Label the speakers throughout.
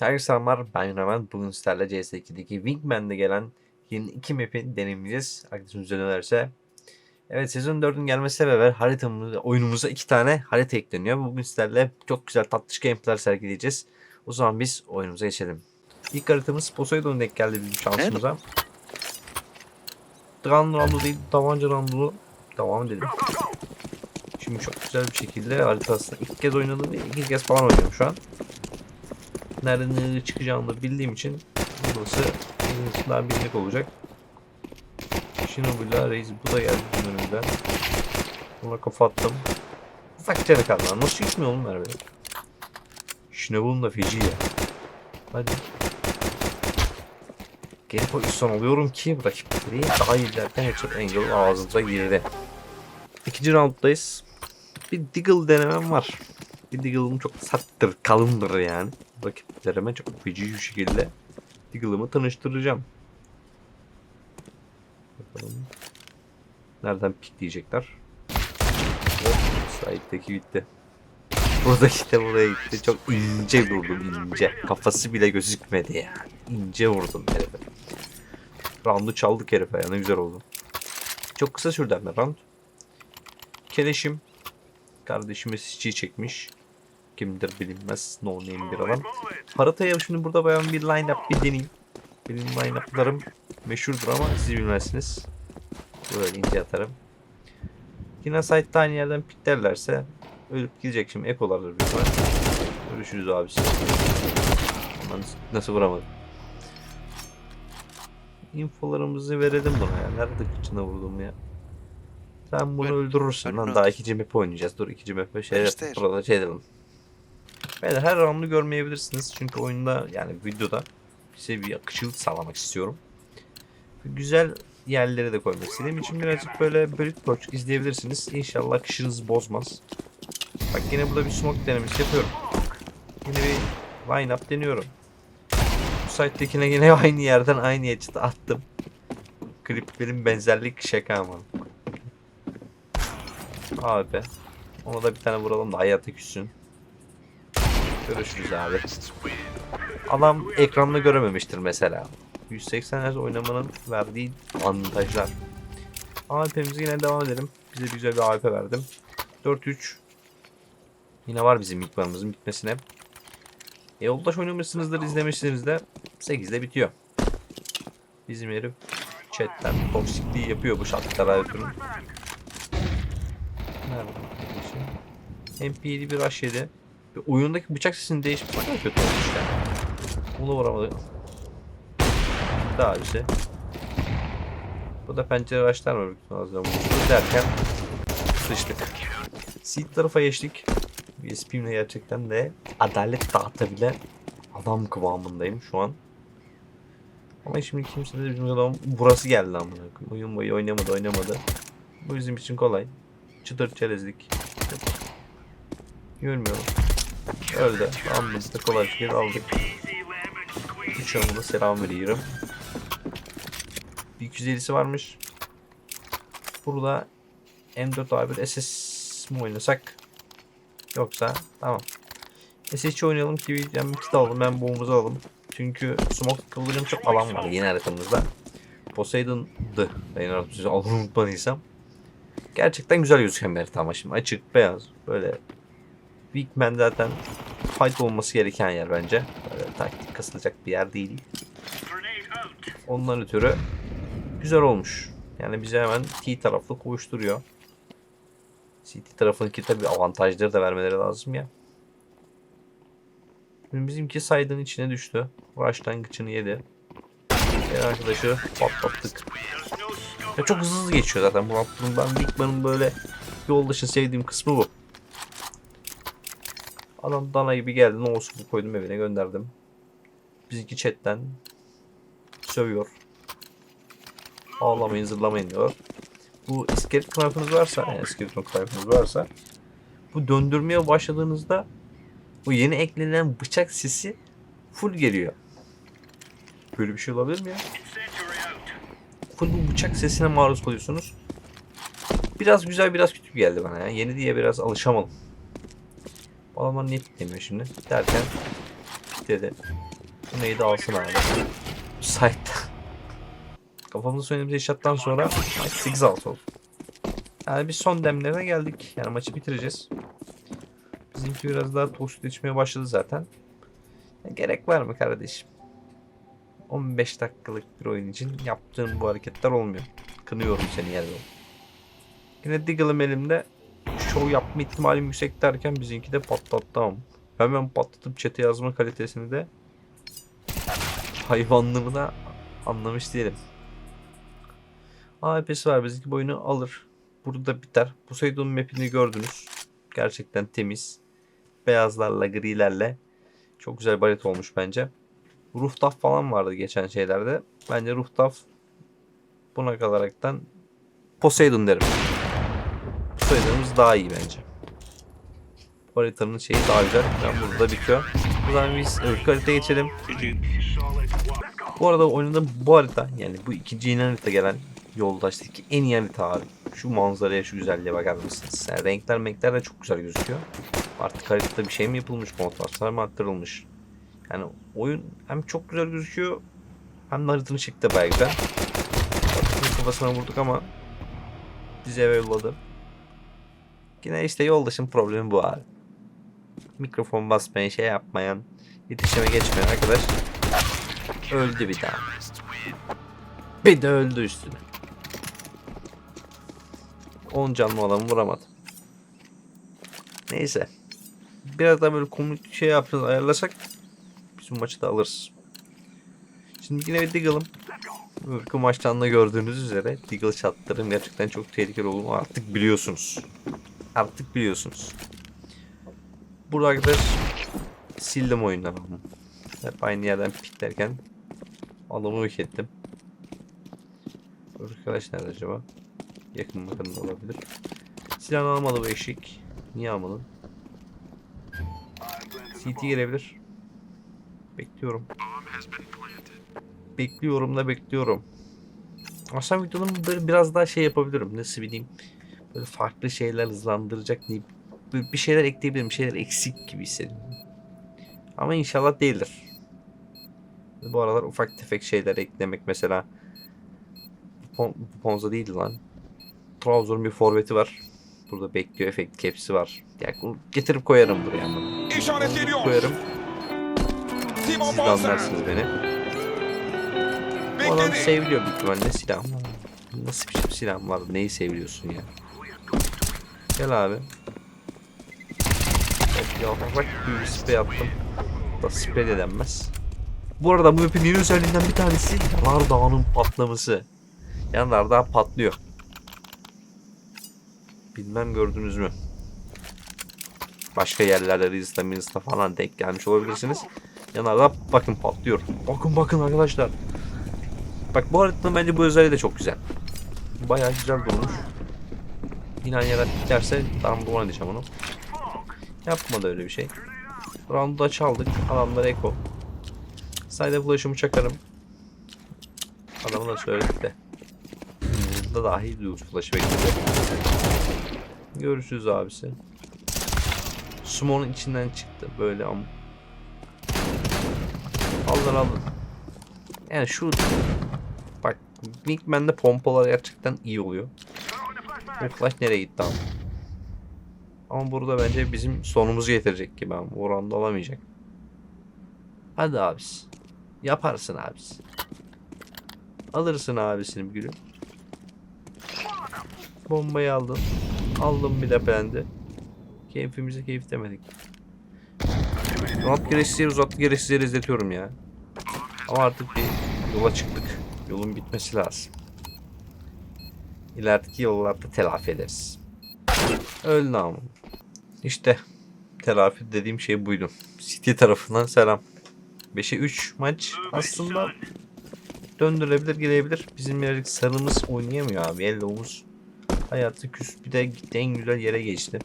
Speaker 1: Herkese selamlar ben Raman. Bugün sizlerle CS2'deki Wingman'de gelen yeni iki map'i deneyimleyeceğiz. Arkadaşımız dönerse. Evet sezon 4'ün gelmesiyle beraber haritamıza, oyunumuza iki tane harita ekleniyor. Bugün sizlerle çok güzel tatlış gameplay'ler sergileyeceğiz. O zaman biz oyunumuza geçelim. İlk haritamız Poseidon denk geldi bizim şansımıza. Gun roundu değil, tabanca roundu devam edelim. Şimdi çok güzel bir şekilde haritasını ilk kez oynadım. İki kez falan oynuyorum şu an nereden nereye çıkacağını bildiğim için burası daha bilmek olacak. Shinobu'yla Reis bu da geldi bunun önünden. Ona kafa attım. Ufak canı kaldı. Nasıl gitmiyor oğlum Merve? Shinobu'nun da feci ya. Hadi. Geri pozisyon alıyorum ki rakipleri daha iyi derken headshot angle ağzımıza girdi. İkinci rounddayız. Bir Deagle denemem var. Bir Deagle'ım çok serttir, kalındır yani. Rakiplerime çok feci bir şekilde Deagle'ımı tanıştıracağım. Bakalım. Nereden pikleyecekler? Hop, side'deki gitti. Buradaki de buraya gitti. Çok ince vurdum ince. Kafası bile gözükmedi ya. İnce vurdum herife. Round'u çaldık herife ya ne güzel oldu. Çok kısa sürdü de round. Keleşim Kardeşime SG çekmiş. Kimdir bilinmez. No name bir adam. Haritaya şimdi burada bayağı bir line up bir deneyeyim. Benim line up'larım meşhurdur ama siz bilmezsiniz. Böyle ince atarım. Yine site'da aynı yerden piklerlerse ölüp gidecek şimdi ekolardır büyük ihtimal. Görüşürüz abisi. Aman nasıl vuramadım. Infolarımızı verelim buna ya. Nerede kıçına vurdum ya. Sen bunu
Speaker 2: Ben-
Speaker 1: öldürürsün
Speaker 2: ben
Speaker 1: lan. Daha ikinci map oynayacağız. Dur ikinci map şey şey edelim. Beyler her roundu görmeyebilirsiniz. Çünkü oyunda yani videoda size bir akıcılık sağlamak istiyorum. Güzel yerlere de koymak istediğim için birazcık böyle bölük izleyebilirsiniz. İnşallah akışınızı bozmaz. Bak yine burada bir smoke denemesi yapıyorum. Yine bir line up deniyorum. Bu site'dekine yine aynı yerden aynı headshot'ı attım. Kliplerin benzerlik şaka ama. Abi. Ona da bir tane vuralım da hayata küssün. Görüşürüz abi. Adam ekranda görememiştir mesela. 180 Hz oynamanın verdiği avantajlar. AWP'mize yine devam edelim. Bize güzel bir AWP verdim. 4-3. Yine var bizim mikvarımızın bitmesine. E, yoldaş oynamışsınızdır, izlemişsiniz de 8'de bitiyor. Bizim herif chatten toksikliği yapıyor bu şartlara ötürü. Nerede kardeşim? MP7 bir H7. Bir oyundaki bıçak sesinin değişmesi ne kötü olmuş ya. Bunu vuramadı. Daha işte. Bu da pencere açlar mı? Ağzına vurmuştu derken sıçtık. Seed tarafa geçtik. USP'imle gerçekten de adalet dağıtabilen adam kıvamındayım şu an. Ama şimdi kimse de bizim adam burası geldi koyayım. Oyun boyu oynamadı oynamadı. Bu bizim için kolay. Çıtır çerezlik. Görmüyorum. Öldü. Tamam biz de kolay bir şekilde aldık. Uçağımına selam veriyorum. Bir 250'si varmış. Burada M4A1 SS mi oynasak? Yoksa tamam. SSC oynayalım ki ben kit alalım ben bombumuzu alalım. Çünkü smoke kıldırım çok alan var yeni haritamızda. Poseidon'dı. Ben artık size adını unutmadıysam. Gerçekten güzel gözüken bir harita ama şimdi açık beyaz böyle Weakman zaten fight olması gereken yer bence. Böyle taktik kasılacak bir yer değil. Ondan ötürü güzel olmuş. Yani bize hemen T taraflı koşturuyor. CT tarafındaki tabi avantajları da vermeleri lazım ya. Şimdi bizimki saydın içine düştü. Rush'tan gıçını yedi. Bir arkadaşı patlattık. Ya çok hızlı geçiyor zaten bu. Ben Bigman'ın böyle yoldaşın sevdiğim kısmı bu. Adam dana gibi geldi. Ne olsun bu koydum evine gönderdim. Bizimki chatten sövüyor. Ağlamayın zırlamayın diyor. Bu iskelet knife'ınız varsa, yani skeleton knife'ınız varsa bu döndürmeye başladığınızda bu yeni eklenen bıçak sesi full geliyor. Böyle bir şey olabilir mi ya? Full bu bıçak sesine maruz kalıyorsunuz. Biraz güzel biraz kötü geldi bana ya. Yeni diye biraz alışamadım. Bu adamlar niye piklemiyor şimdi? Derken pikledi. Bu neydi alsın abi. Site'da. Kafamızı söylediğimiz eşyattan sonra maç 8 6 oldu. Yani biz son demlere geldik. Yani maçı bitireceğiz. Bizimki biraz daha toksikleşmeye başladı zaten. Ya gerek var mı kardeşim? 15 dakikalık bir oyun için yaptığın bu hareketler olmuyor. Kınıyorum seni yerde. Yine Diggle'ım elimde. Show yapma ihtimalim yüksek derken bizimki de patlattı ama. Hemen patlatıp chat'e yazma kalitesini de hayvanlığını da anlamış değilim. AWP'si var bizimki bu oyunu alır. Burada biter. Poseidon map'ini gördünüz. Gerçekten temiz. Beyazlarla grilerle. Çok güzel baret olmuş bence. Rooftop falan vardı geçen şeylerde. Bence Rooftop buna kalaraktan Poseidon derim. Poseidon'umuz daha iyi bence. Haritanın şeyi daha güzel. Ben burada bitiyor. O zaman biz öbür haritaya geçelim. Bu arada oynadığım bu harita yani bu ikinci yeni harita gelen yoldaştaki en iyi harita abi. Şu manzaraya şu güzelliğe bakar mısınız? Yani renkler renkler de çok güzel gözüküyor. Artık haritada bir şey mi yapılmış? Kontrastlar mı arttırılmış? Yani oyun hem çok güzel gözüküyor hem de haritanın şekli de bayağı güzel. Kafasına vurduk ama bizi eve yolladı. Yine işte yoldaşın problemi bu abi. Mikrofon basmayan, şey yapmayan, iletişime geçmeyen arkadaş öldü bir daha. Bir de öldü üstüne. 10 canlı adamı vuramadı. Neyse. Biraz daha böyle komik şey yapacağız ayarlasak biz bu maçı da alırız. Şimdi yine bir Diggle'ım. Öbürkü maçtan da gördüğünüz üzere Diggle shotların gerçekten çok tehlikeli olduğunu artık biliyorsunuz. Artık biliyorsunuz. Burada arkadaş sildim oyundan. Hep aynı yerden piklerken adamı yok ettim. Arkadaş nerede acaba? Yakın bakın olabilir. Silah almadı bu eşik. Niye almadın? CT girebilir. Bekliyorum. Bekliyorum da bekliyorum. Aslında videonun biraz daha şey yapabilirim. Nasıl bileyim. Böyle farklı şeyler hızlandıracak diye bir şeyler ekleyebilirim. Bir şeyler eksik gibi hissediyorum. Ama inşallah değildir. Bu aralar ufak tefek şeyler eklemek mesela Pon Ponza değil lan. Trabzon'un bir forveti var. Burada bekliyor efekt kepsi var. Ya bunu getirip koyarım buraya.
Speaker 2: İşaretleniyor.
Speaker 1: Koyarım. Siz de anlarsınız beni. Bu adam seviliyor büyük ihtimalle silah. Nasıl bir şey silah var? Neyi seviliyorsun ya? Gel abi. Evet, ya bak bir sprey attım. Da sprey de denmez. Bu arada bu map'in yeni özelliğinden bir tanesi Yanardağ'ın patlaması. Yanardağ patlıyor. Bilmem gördünüz mü? Başka yerlerde Reels'ta Reels'ta falan denk gelmiş olabilirsiniz. Yanardağ bakın patlıyor. Bakın bakın arkadaşlar. Bak bu haritanın bence bu özelliği de çok güzel. Bayağı güzel durmuş. Yine aynı yerden giderse randıman edeceğim onu. Yapmadı öyle bir şey. Round'da çaldık. Adamlar eko. Sayda bulaşımı çakarım. Adamı da söyledik de. Burada dahi duyuş flaşı bekledi. Görüşürüz abisi. Sumo'nun içinden çıktı böyle ama. Alın alın. Yani şu bak Wingman'de pompalar gerçekten iyi oluyor. Flash nereye gitti abi? Ama burada bence bizim sonumuzu getirecek gibi ama oranda olamayacak. Hadi abisi. Yaparsın abisi. Alırsın abisini bir gülüm. Bombayı aldın. Aldım bir de bendi. Keyfimize keyif demedik. Rahat gereksiz yere uzattı gereksiz yere izletiyorum ya. Ama artık bir yola çıktık. Yolun bitmesi lazım. İlerideki yollarda telafi ederiz. Öldü ama. İşte telafi dediğim şey buydu. City tarafından selam. 5'e 3 maç aslında döndürebilir gelebilir. Bizim birazcık sarımız oynayamıyor abi. Yellow'umuz hayatı küs bir de gitti en güzel yere geçti.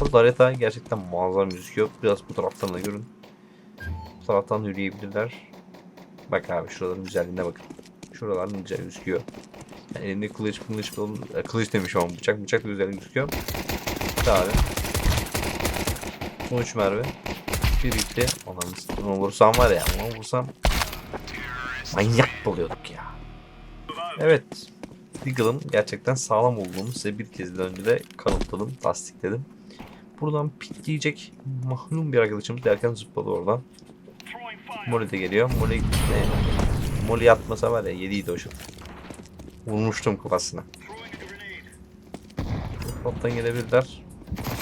Speaker 1: Burada harita gerçekten muazzam gözüküyor. Biraz bu taraftan da görün. Bu taraftan yürüyebilirler. Bak abi şuraların güzelliğine bakın. Şuraların güzel gözüküyor. Elinde kılıç kılıç e, kılıç demiş ama bıçak bıçak da güzel gözüküyor. Abi. 13 mermi. Bir sıktım. Onu vursam var ya. Onu vursam manyak oluyorduk ya. Evet. Deagle'ın gerçekten sağlam olduğunu size bir kez daha önce de kanıtladım, tasdikledim. Buradan pikleyecek mahlum bir arkadaşımız derken zıpladı oradan. Molly de geliyor. Molly? Molly atmasa var ya yediydi o şut. Vurmuştum kafasına. Toptan gelebilirler.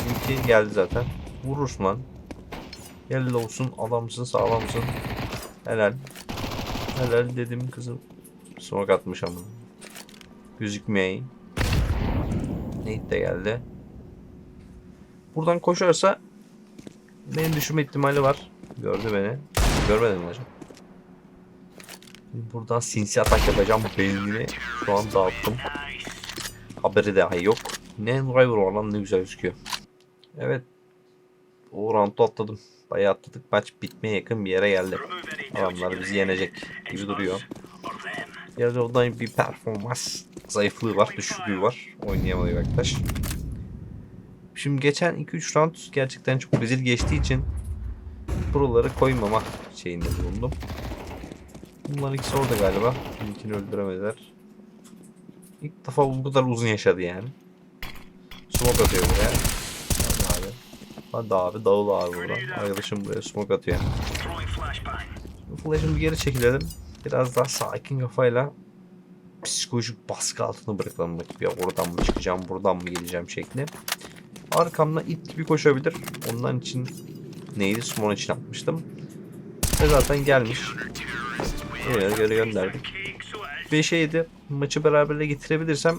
Speaker 1: Bizimki geldi zaten. Vurursun lan. Gel olsun adamsın sağlamsın. Helal. Helal dedim kızım. Smoke atmış ama. Gözükmey. Nate de geldi. Buradan koşarsa beni düşürme ihtimali var. Gördü beni. Görmedin mi hocam? Buradan sinsi atak yapacağım. Beynini şu an dağıttım. Haberi dahi yok. Ne driver var lan ne güzel gözüküyor. Evet. O round'u atladım. Bayağı atladık. Maç bitmeye yakın bir yere geldi. Adamlar bizi yenecek gibi duruyor. Yerde oradan bir performans zayıflığı var, düşüklüğü var. Oynayamadı arkadaş. Şimdi geçen 2-3 round gerçekten çok rezil geçtiği için buraları koymama şeyinde bulundum. Bunlar ikisi orada galiba. İlkini öldüremediler. İlk defa bu kadar uzun yaşadı yani. Smoke atıyor buraya. Hadi abi. Hadi abi dağıl abi buradan. Arkadaşım buraya smoke atıyor. Flash'ın bir geri çekilelim. Biraz daha sakin kafayla psikolojik baskı altına bırakalım. Bak ya oradan mı çıkacağım, buradan mı geleceğim şekli. Arkamdan it gibi koşabilir. Ondan için neydi? Smoke için atmıştım. Ve zaten gelmiş. Oraya göre gönderdik. 5'e 7 maçı beraberle getirebilirsem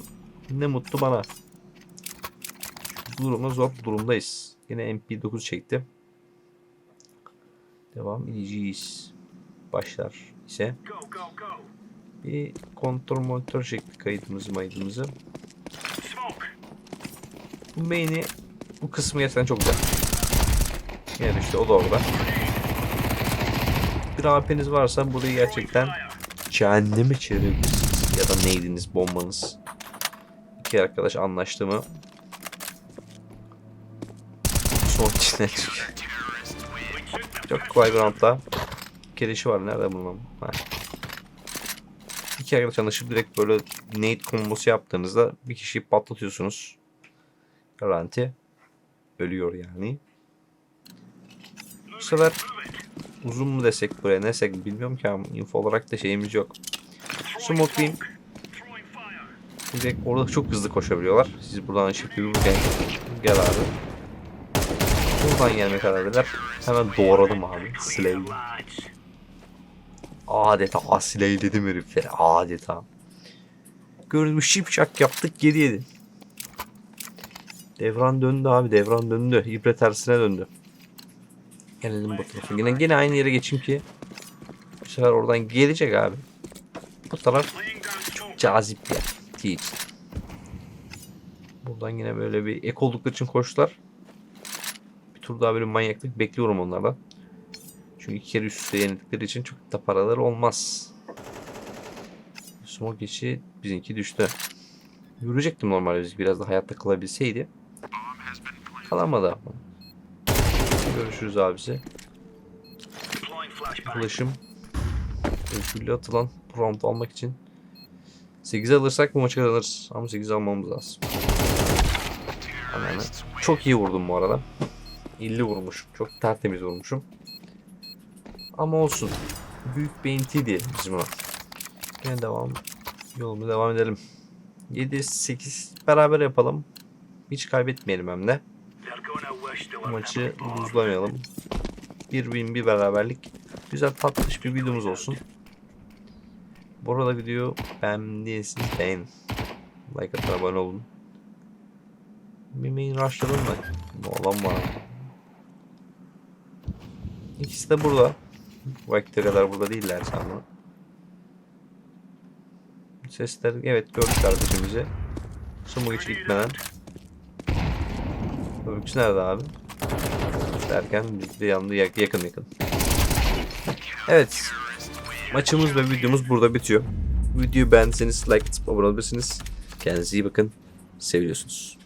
Speaker 1: ne mutlu bana. Bu durumda zor durumdayız. Yine MP9 çekti. Devam edeceğiz. Başlar ise bir kontrol monitör çekti kaydımızı maydımızı. Bu main'i bu kısmı gerçekten çok güzel. Yani işte o da orada. Bir AP'niz varsa burayı gerçekten cehenneme çevirebilirsiniz. Ya da neydiniz bombanız. İki arkadaş anlaştı mı? Son içine. Çok kolay bir roundda. Gelişi var. Nerede bunun? Ha. İki arkadaş anlaşıp direkt böyle nade kombosu yaptığınızda bir kişiyi patlatıyorsunuz. Garanti. Ölüyor yani. Bu sefer uzun mu desek buraya ne desek bilmiyorum ki ama info olarak da şeyimiz yok. Smoke'layım. Direkt orada çok hızlı koşabiliyorlar. Siz buradan ışık gibi vururken gel abi. Buradan gelme kararlılar. Hemen doğradım abi. Slay. Adeta Slay dedim heriflere. Adeta. Gördüğünüz şipşak yaptık geri yedi. Devran döndü abi devran döndü. İbre tersine döndü. Gelelim bu tarafa. Yine, yine aynı yere geçeyim ki bu sefer oradan gelecek abi. Bu taraf cazip yer. Değil. Buradan yine böyle bir ek oldukları için koştular. Bir tur daha böyle manyaklık bekliyorum onlardan. Çünkü iki kere üst üste yenildikleri için çok da paraları olmaz. Smoke işi bizimki düştü. Yürüyecektim normalde biz biraz da hayatta kalabilseydi. Kalamadı ama. Görüşürüz abisi. Ulaşım. Özgürlüğe atılan round almak için 8 alırsak bu maçı kazanırız. Ama 8 almamız lazım. Hemen. Çok iyi vurdum bu arada. 50 vurmuşum. Çok tertemiz vurmuşum. Ama olsun. Büyük bir inti diyelim biz buna. Yine devam. Yolumuza devam edelim. 7-8 beraber yapalım. Hiç kaybetmeyelim hem de. Maçı buzlamayalım. Bir bir beraberlik. Güzel tatlış bir videomuz olsun. Bu arada video beğendiyseniz beğenin. Like atın abone olun. Bir main rushladın mı? Bu adam var. İkisi de burada. Vakti kadar burada değiller sanırım. Sesler evet gördük kardeşimizi. Sumu hiç gitmeden. Öyküsü nerede abi? Derken biz de yanında yak- yakın yakın. Evet. Maçımız ve videomuz burada bitiyor. Videoyu beğendiyseniz like atıp abone olabilirsiniz. Kendinize iyi bakın. Seviyorsunuz.